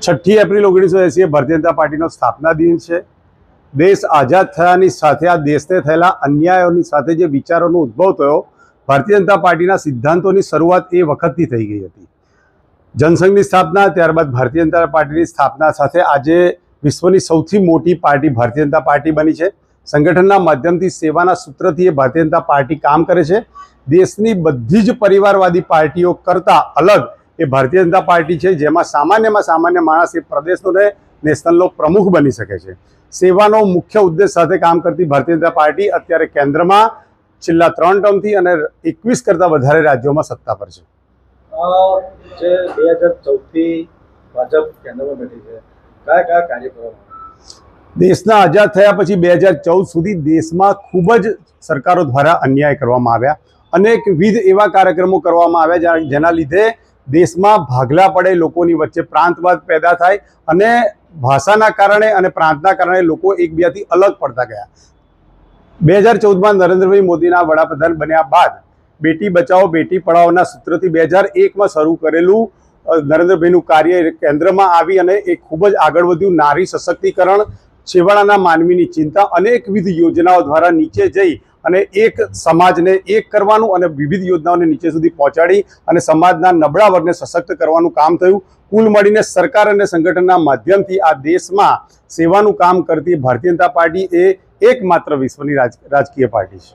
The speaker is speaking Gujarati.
છઠ્ઠી એપ્રિલ ઓગણીસો એંસી ભારતીય જનતા પાર્ટીનો સ્થાપના દિન છે. દેશ આઝાદ થયાની સાથે આ દેશને થયેલા અન્યાયોની સાથે જે વિચારોનો ઉદ્ભવ થયો, ભારતીય જનતા પાર્ટીના સિદ્ધાંતોની શરૂઆત એ વખતથી થઈ ગઈ હતી. જનસંઘની સ્થાપના, ત્યારબાદ ભારતીય જનતા પાર્ટીની સ્થાપના સાથે આજે વિશ્વની સૌથી મોટી પાર્ટી ભારતીય જનતા પાર્ટી બની છે. સંગઠનના માધ્યમથી, સેવાના સૂત્રથી એ ભારતીય જનતા પાર્ટી કામ કરે છે. દેશની બધી જ પરિવારવાદી પાર્ટીઓ કરતાં અલગ એ ભારતીય જનતા પાર્ટી છે જેમાં સામાન્યમાં સામાન્ય માણસ એ પ્રદેશનો ને નેશનલનો પ્રમુખ બની શકે છે. સેવાનો મુખ્ય ઉદ્દેશ સાથે કામ કરતી ભારતીય જનતા પાર્ટી અત્યારે કેન્દ્રમાં છેલ્લા ત્રણ ટર્મથી અને એકવીસ કરતાં વધારે રાજ્યોમાં સત્તા પર છે. જે બે હજાર ચૌદથી ભાજપ કેન્દ્રમાં બેઠી છે કયા કયા કાર્યક્રમો દેશના આઝાદ થયા પછી બે હજાર ચૌદ સુધી દેશમાં ખૂબ જ સરકારો દ્વારા અન્યાય કરવામાં આવ્યા. અનેકવિધ એવા કાર્યક્રમો કરવામાં આવ્યા જેના લીધે દેશમાં ભાગલા પડે લોકોની વચ્ચે, પ્રાંતવાદ પેદા થાય અને ભાષાના કારણે અને પ્રાંતના કારણે લોકો એકબીજાથી અલગ પડતા ગયા. બે હજાર ચૌદમાં નરેન્દ્રભાઈ મોદીના વડાપ્રધાન બન્યા બાદ બેટી બચાવો, બેટી પઢાઓના સૂત્રથી બે હજાર એકમાં શરૂ કરેલું નરેન્દ્રભાઈનું કાર્ય કેન્દ્રમાં આવી અને એ ખૂબ જ આગળ વધ્યું. નારી સશક્તિકરણ, છેવાડાના માનવીની ચિંતા, અનેકવિધ યોજનાઓ દ્વારા નીચે જઈ અને એક સમાજને એક કરવાનું અને વિવિધ યોજનાઓને નીચે સુધી પહોંચાડી અને સમાજના નબળા વર્ગને સશક્ત કરવાનું કામ થયું. કુલ મળીને સરકાર અને સંગઠનના માધ્યમથી આ દેશમાં સેવાનું કામ કરતી ભારતીય જનતા પાર્ટી એ એકમાત્ર વિશ્વની રાજ, રાજકીય પાર્ટી છે.